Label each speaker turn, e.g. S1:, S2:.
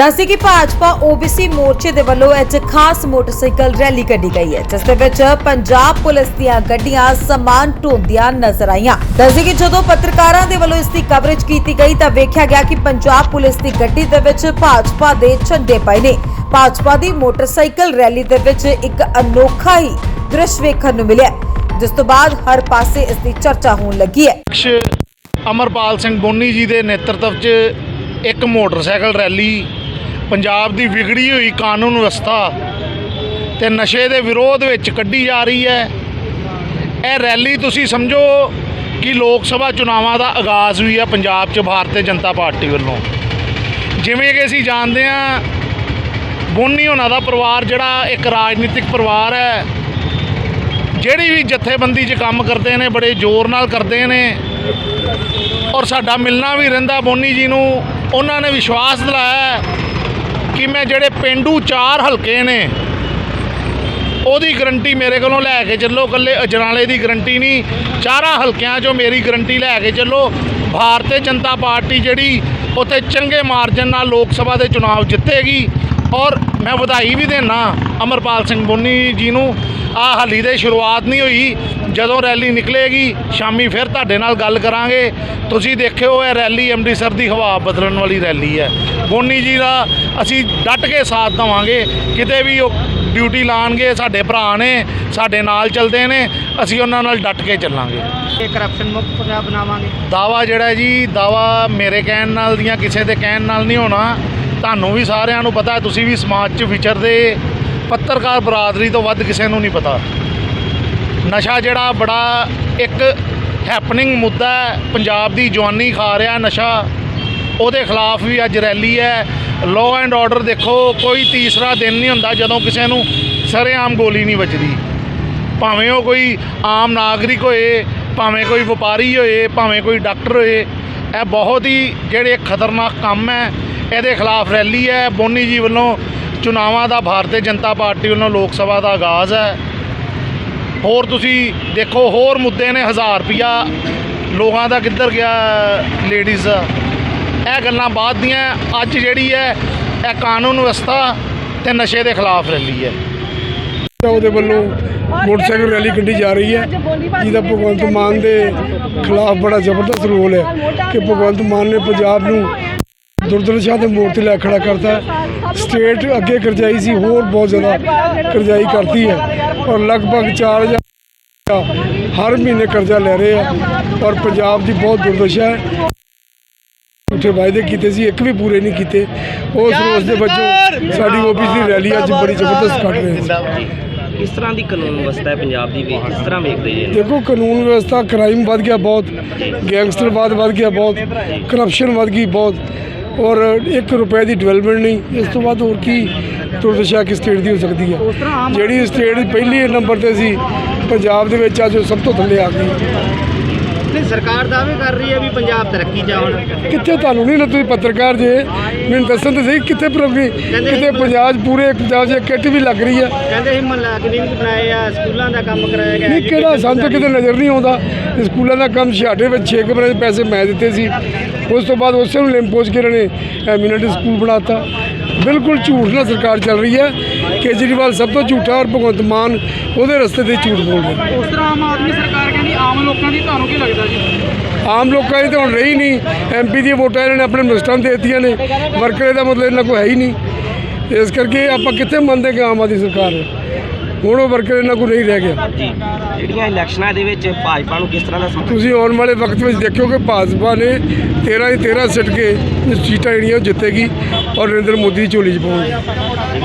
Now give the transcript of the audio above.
S1: ਦੱਸੀ ਕਿ ਭਾਜਪਾ ਓਬੀਸੀ ਮੋਰਚੇ ਦੇ ਵੱਲੋਂ ਅੱਜ ਖਾਸ ਮੋਟਰਸਾਈਕਲ ਰੈਲੀ ਕੱਢੀ ਗਈ ਹੈ, ਜਿਸ ਦੇ ਵਿੱਚ ਪੰਜਾਬ ਪੁਲਿਸ ਦੀਆਂ ਗੱਡੀਆਂ ਸਮਾਨ ਢੋਂਦੀਆਂ ਨਜ਼ਰ ਆਈਆਂ। ਦੱਸੀ ਕਿ ਜਦੋਂ ਪੱਤਰਕਾਰਾਂ ਦੇ ਵੱਲੋਂ ਇਸ ਦੀ ਕਵਰੇਜ ਕੀਤੀ ਗਈ ਤਾਂ ਵੇਖਿਆ ਗਿਆ ਕਿ ਪੰਜਾਬ ਪੁਲਿਸ ਦੀ ਗੱਡੀ ਦੇ ਵਿੱਚ ਭਾਜਪਾ ਦੇ ਝੰਡੇ ਪਏ ਨੇ। ਭਾਜਪਾ ਦੀ ਮੋਟਰਸਾਈਕਲ ਰੈਲੀ ਦੇ ਵਿੱਚ ਇੱਕ ਅਨੋਖਾ ਹੀ ਦ੍ਰਿਸ਼ ਵੇਖਣ ਨੂੰ ਮਿਲਿਆ, ਜਿਸ ਤੋਂ ਬਾਅਦ ਹਰ ਪਾਸੇ ਇਸ ਦੀ ਚਰਚਾ ਹੋਣ ਲੱਗੀ ਹੈ।
S2: ਅਮਰਪਾਲ ਸਿੰਘ ਬੋਨੀ ਜੀ ਦੇ ਨੇਤਰਤਵ 'ਚ ਇੱਕ ਮੋਟਰਸਾਈਕਲ ਰੈਲੀ ਪੰਜਾਬ ਦੀ ਵਿਗੜੀ ਹੋਈ ਕਾਨੂੰਨ ਵਿਵਸਥਾ ਤੇ ਨਸ਼ੇ ਦੇ ਵਿਰੋਧ ਵਿੱਚ ਕੱਢੀ ਜਾ ਰਹੀ ਹੈ। ਇਹ ਰੈਲੀ ਤੁਸੀਂ ਸਮਝੋ ਕਿ ਲੋਕ ਸਭਾ ਚੁਣਾਵਾਂ ਦਾ ਆਗਾਜ਼ ਵੀ ਹੈ ਪੰਜਾਬ 'ਚ ਭਾਰਤੀ ਜਨਤਾ ਪਾਰਟੀ ਵੱਲੋਂ। ਜਿਵੇਂ ਕਿ ਅਸੀਂ ਜਾਣਦੇ ਹਾਂ, ਬੋਨੀ ਉਹਨਾਂ ਦਾ ਪਰਿਵਾਰ ਜਿਹੜਾ ਇੱਕ ਰਾਜਨੀਤਿਕ ਪਰਿਵਾਰ ਹੈ, ਜਿਹੜੀ ਵੀ ਜਥੇਬੰਦੀ 'ਚ ਕੰਮ ਕਰਦੇ ਨੇ, ਬੜੇ ਜ਼ੋਰ ਨਾਲ ਕਰਦੇ ਨੇ ਔਰ ਸਾਡਾ ਮਿਲਣਾ ਵੀ ਰਹਿੰਦਾ ਬੋਨੀ ਜੀ ਨੂੰ, ਉਹਨਾਂ ਨੇ ਵਿਸ਼ਵਾਸ ਦਿਲਾਇਆ ਹੈ ਕਿ ਮੈਂ ਜਿਹੜੇ ਪਿੰਡੂ ਚਾਰ ਹਲਕੇ ਨੇ, ਉਹਦੀ ਗਰੰਟੀ ਮੇਰੇ ਕੋਲੋਂ ਲੈ ਕੇ ਚੱਲੋ ਕੱਲੇ ਅਜਨਾਲੇ ਦੀ ਗਰੰਟੀ ਨਹੀਂ, ਚਾਰਾਂ ਹਲਕਿਆਂ 'ਚੋਂ ਮੇਰੀ ਗਰੰਟੀ ਲੈ ਕੇ ਚੱਲੋ। ਭਾਰਤੀ ਜਨਤਾ ਪਾਰਟੀ ਜਿਹੜੀ ਉੱਥੇ ਚੰਗੇ ਮਾਰਜਨ ਨਾਲ ਲੋਕ ਸਭਾ ਦੇ ਚੁਣਾਵ ਜਿੱਤੇਗੀ ਔਰ ਮੈਂ ਵਧਾਈ ਵੀ ਦੇਣਾ ਅਮਰਪਾਲ ਸਿੰਘ ਬੋਨੀ ਜੀ ਨੂੰ। ਆ ਹਾਲੀ ਦੇ ਸ਼ੁਰੂਆਤ ਨਹੀਂ ਹੋਈ। ਜਦੋਂ ਰੈਲੀ ਨਿਕਲੇਗੀ ਸ਼ਾਮੀ ਫਿਰ ਤੁਹਾਡੇ ਨਾਲ ਗੱਲ ਕਰਾਂਗੇ। ਤੁਸੀਂ ਦੇਖਿਓ ਇਹ ਰੈਲੀ ਅੰਮ੍ਰਿਤਸਰ ਦੀ ਹਵਾ ਬਦਲਣ ਵਾਲੀ ਰੈਲੀ ਹੈ। ਬੋਨੀ ਜੀ ਦਾ ਅਸੀਂ ਡਟ ਕੇ ਸਾਥ ਦੇਵਾਂਗੇ। ਕਿਤੇ ਵੀ ਉਹ ਡਿਊਟੀ ਲਾਣਗੇ ਸਾਡੇ ਭਰਾ ਨੇ ਸਾਡੇ ਨਾਲ ਚੱਲਦੇ ਨੇ ਅਸੀਂ ਉਹਨਾਂ ਨਾਲ ਡਟ ਕੇ ਚੱਲਾਂਗੇ।
S3: ਇਹ ਕਰਪਸ਼ਨ ਮੁਕਤ ਪੰਜਾਬ ਬਣਾਵਾਂਗੇ।
S2: ਦਾਵਾ ਜਿਹੜਾ ਜੀ ਦਾਵਾ ਮੇਰੇ ਕਹਿਣ ਨਾਲ ਦੀਆਂ ਕਿਸੇ ਦੇ ਕਹਿਣ ਨਾਲ ਨਹੀਂ ਹੋਣਾ। ਤੁਹਾਨੂੰ ਵੀ ਸਾਰਿਆਂ ਨੂੰ ਪਤਾ ਹੈ, ਤੁਸੀਂ ਵੀ ਸਮਾਜ 'ਚ ਵਿਚਰਦੇ ਪੱਤਰਕਾਰ ਬਰਾਦਰੀ ਤੋਂ ਵੱਧ ਕਿਸੇ ਨੂੰ ਨਹੀਂ ਪਤਾ। ਨਸ਼ਾ ਜਿਹੜਾ ਬੜਾ ਇੱਕ ਹੈਪਨਿੰਗ ਮੁੱਦਾ ਹੈ ਪੰਜਾਬ ਦੀ ਜਵਾਨੀ ਖਾ ਰਿਹਾ ਨਸ਼ਾ। ਉਹਦੇ ਖਿਲਾਫ ਵੀ ਅੱਜ ਰੈਲੀ ਹੈ। ਲਾਅ ਐਂਡ ਆਰਡਰ ਦੇਖੋ ਕੋਈ ਤੀਸਰਾ ਦਿਨ ਨਹੀਂ ਹੁੰਦਾ ਜਦੋਂ ਕਿਸੇ ਨੂੰ ਸਰੇਆਮ ਗੋਲੀ ਨਹੀਂ ਵੱਜਦੀ। ਭਾਵੇਂ ਉਹ ਕੋਈ ਆਮ ਨਾਗਰਿਕ ਹੋਏ ਭਾਵੇਂ ਕੋਈ ਵਪਾਰੀ ਹੋਏ ਭਾਵੇਂ ਕੋਈ ਡਾਕਟਰ ਹੋਏ ਇਹ ਬਹੁਤ ਹੀ ਜਿਹੜੇ ਖਤਰਨਾਕ ਕੰਮ ਹੈ। ਇਹਦੇ ਖਿਲਾਫ ਰੈਲੀ ਹੈ। ਬੋਨੀ ਜੀ ਵੱਲੋਂ ਚੁਣਾਵਾਂ ਦਾ ਭਾਰਤੀ ਜਨਤਾ ਪਾਰਟੀ ਵੱਲੋਂ ਲੋਕ ਸਭਾ ਦਾ ਆਗਾਜ਼ ਹੈ। ਹੋਰ ਤੁਸੀਂ ਦੇਖੋ ਹੋਰ ਮੁੱਦੇ ਨੇ 1000 ਰੁਪਿਆ ਲੋਕਾਂ ਦਾ ਕਿੱਧਰ ਗਿਆ ਲੇਡੀਜ਼ ਦਾ ਇਹ ਗੱਲਾਂ ਬਾਅਦ ਦੀਆਂ। ਅੱਜ ਜਿਹੜੀ ਹੈ ਇਹ ਕਾਨੂੰਨ ਵਿਵਸਥਾ ਤੇ ਨਸ਼ੇ ਦੇ ਖਿਲਾਫ ਰੈਲੀ ਹੈ।
S4: ਉਹਦੇ ਵੱਲੋਂ ਮੋਟਰਸਾਈਕਲ ਰੈਲੀ ਕੱਢੀ ਜਾ ਰਹੀ ਹੈ। ਜਿਹਦਾ ਭਗਵੰਤ ਮਾਨ ਦੇ ਖਿਲਾਫ ਬੜਾ ਜ਼ਬਰਦਸਤ ਰੋਲ ਹੈ ਕਿ ਭਗਵੰਤ ਮਾਨ ਨੇ ਪੰਜਾਬ ਨੂੰ ਦੁਰਦਰਸ਼ਾ ਦੇ ਮੋੜ ਤੇ ਲੈ ਖੜਾ ਕਰਤਾ। ਹੈ। ਸਟੇਟ ਅੱਗੇ ਕਰਜਾਈ ਸੀ ਹੋਰ ਬਹੁਤ ਜ਼ਿਆਦਾ ਕਰਜਾਈ ਕਰਤੀ ਹੈ। ਔਰ ਲਗਭਗ 4000 ਹਰ ਮਹੀਨੇ ਕਰਜ਼ਾ ਲੈ ਰਹੇ ਆ। ਔਰ ਪੰਜਾਬ ਦੀ ਬਹੁਤ ਦੁਰਦਸ਼ਾ ਹੈ। ਉੱਥੇ ਵਾਅਦੇ ਕੀਤੇ ਸੀ ਇੱਕ ਵੀ ਪੂਰੇ ਨਹੀਂ ਕੀਤੇ। ਉਸ ਰੋਸ ਦੇ ਵਜੋਂ ਸਾਡੀ ਓਬੀਸੀ ਦੀ ਰੈਲੀ ਅੱਜ ਬੜੀ ਜ਼ਬਰਦਸਤ ਕੱਢ ਰਹੇ ਸੀ।
S3: ਕਿਸ ਤਰ੍ਹਾਂ ਦੀ ਕਾਨੂੰਨ ਵਿਵਸਥਾ ਹੈ ਪੰਜਾਬ ਦੀ ਵੇਖ ਕਿਸ ਤਰ੍ਹਾਂ ਵੇਖਦੇ ਜੀ?
S4: ਦੇਖੋ ਕਾਨੂੰਨ ਵਿਵਸਥਾ ਕ੍ਰਾਈਮ ਵੱਧ ਗਿਆ ਬਹੁਤ ਗੈਂਗਸਟਰਵਾਦ ਵੱਧ ਗਿਆ ਬਹੁਤ ਕਰਪਸ਼ਨ ਵੱਧ ਗਈ ਬਹੁਤ। ਔਰ 1 ਰੁਪਏ ਦੀ ਡਿਵੈਲਪਮੈਂਟ ਨਹੀਂ। ਇਸ ਤੋਂ ਬਾਅਦ ਹੋਰ ਕੀ ਦੁਰਦਸ਼ਾ ਕਿ ਸਟੇਟ ਦੀ ਹੋ ਸਕਦੀ ਹੈ ਜਿਹੜੀ ਸਟੇਟ ਪਹਿਲੀ ਨੰਬਰ ਤੇ ਸੀ ਪੰਜਾਬ ਦੇ ਵਿੱਚ ਅੱਜ ਸਭ ਤੋਂ ਥੱਲੇ ਆ ਗਈ।
S3: ਨਹੀਂ ਸਰਕਾਰ ਦਾਅਵੇ ਕਰ ਰਹੀ ਹੈ ਵੀ ਪੰਜਾਬ ਤਰੱਕੀ ਚ ਆਉਣ।
S4: ਕਿੱਥੇ ਤੁਹਾਨੂੰ ਨਹੀਂ ਨਾ ਤੁਸੀਂ ਪੱਤਰਕਾਰ ਜੇ? ਮੈਨੂੰ ਦੱਸਣ ਤੇ ਸਹੀ ਕਿੱਥੇ ਪ੍ਰੋਗਰੀ ਕਿਤੇ ਪੰਜਾਬ ਪੂਰੇ ਪੰਜਾਬ 'ਚ ਕਿੱਟ ਵੀ ਲੱਗ ਰਹੀ ਹੈ
S3: ਕਹਿੰਦੇ ਸੀ ਮਹੱਲਾ ਕਲੀਨਿਕ ਬਣਾਏ ਆ ਸਕੂਲਾਂ ਦਾ ਕੰਮ ਕਰਾਇਆ ਗਿਆ।
S4: ਨਹੀਂ ਕਿਹੜਾ ਸਾਨੂੰ ਤਾਂ ਕਿਤੇ ਨਜ਼ਰ ਨਹੀਂ ਆਉਂਦਾ? ਸਕੂਲਾਂ ਦਾ ਕੰਮ ਛਾੜੇ ਵਿੱਚ 6 ਕਮਰੇ ਦੇ ਪੈਸੇ ਮੈਂ ਦਿੱਤੇ ਸੀ। ਉਸ ਤੋਂ ਬਾਅਦ ਉਸੇ ਨੂੰ ਲਿੰਪੋਜ ਕੇ ਨੇ ਐਮੀਨੈਂਟ ਸਕੂਲ ਬਣਾਤਾ। ਬਿਲਕੁਲ ਝੂਠ ਨਾਲ ਸਰਕਾਰ ਚੱਲ ਰਹੀ ਹੈ। ਕੇਜਰੀਵਾਲ ਸਭ ਤੋਂ ਝੂਠਾ ਔਰ ਭਗਵੰਤ ਮਾਨ ਉਹਦੇ ਰਸਤੇ ਤੇ ਝੂਠ ਬੋਲ ਰਿਹਾ।
S5: ਉਸ ਤਰ੍ਹਾਂ ਆਮ ਆਦਮੀ ਸਰਕਾਰ ਕਹਿੰਦੀ ਆਮ ਲੋਕਾਂ ਦੀ ਤੁਹਾਨੂੰ ਕੀ ਲੱਗਦਾ ਜੀ?
S4: ਆਮ ਲੋਕਾਂ ਦੀ ਤਾਂ ਹੁਣ ਰਹੀ ਨਹੀਂ। ਐਮਪੀ ਦੀਆਂ ਵੋਟਾਂ ਇਹਨਾਂ ਨੇ ਆਪਣੇ ਮਿਨਿਸਟਰਾਂ ਨੂੰ ਦੇ ਦਿੱਤੀਆਂ ਨੇ। ਵਰਕਰੇ ਦਾ ਮਤਲਬ ਇਹਨਾਂ ਕੋਈ ਹੈ ਹੀ ਨਹੀਂ। ਇਸ ਕਰਕੇ ਆਪਾਂ ਕਿੱਥੇ ਮੰਨਦੇ ਕਿ ਆਮ ਆਦਮੀ ਸਰਕਾਰ ਹੁਣ ਉਹ ਵਰਕਰ ਇਹਨਾਂ ਕੋਲ ਨਹੀਂ ਰਹਿ ਗਿਆ।
S3: ਜੀ ਜਿਹੜੀਆਂ ਇਲੈਕਸ਼ਨਾਂ ਦੇ ਵਿੱਚ ਭਾਜਪਾ ਨੂੰ ਕਿਸ ਤਰ੍ਹਾਂ ਦਾ
S4: ਤੁਸੀਂ ਆਉਣ ਵਾਲੇ ਵਕਤ ਵਿੱਚ ਦੇਖਿਓ ਕਿ ਭਾਜਪਾ ਨੇ 13 ਦੀ 13 ਸਿੱਟ ਕੇ ਸੀਟਾਂ ਜਿਹੜੀਆਂ ਉਹ ਜਿੱਤੇਗੀ ਔਰ ਨਰਿੰਦਰ ਮੋਦੀ ਦੀ ਝੋਲੀ 'ਚ ਪਾਉਣਗੇ।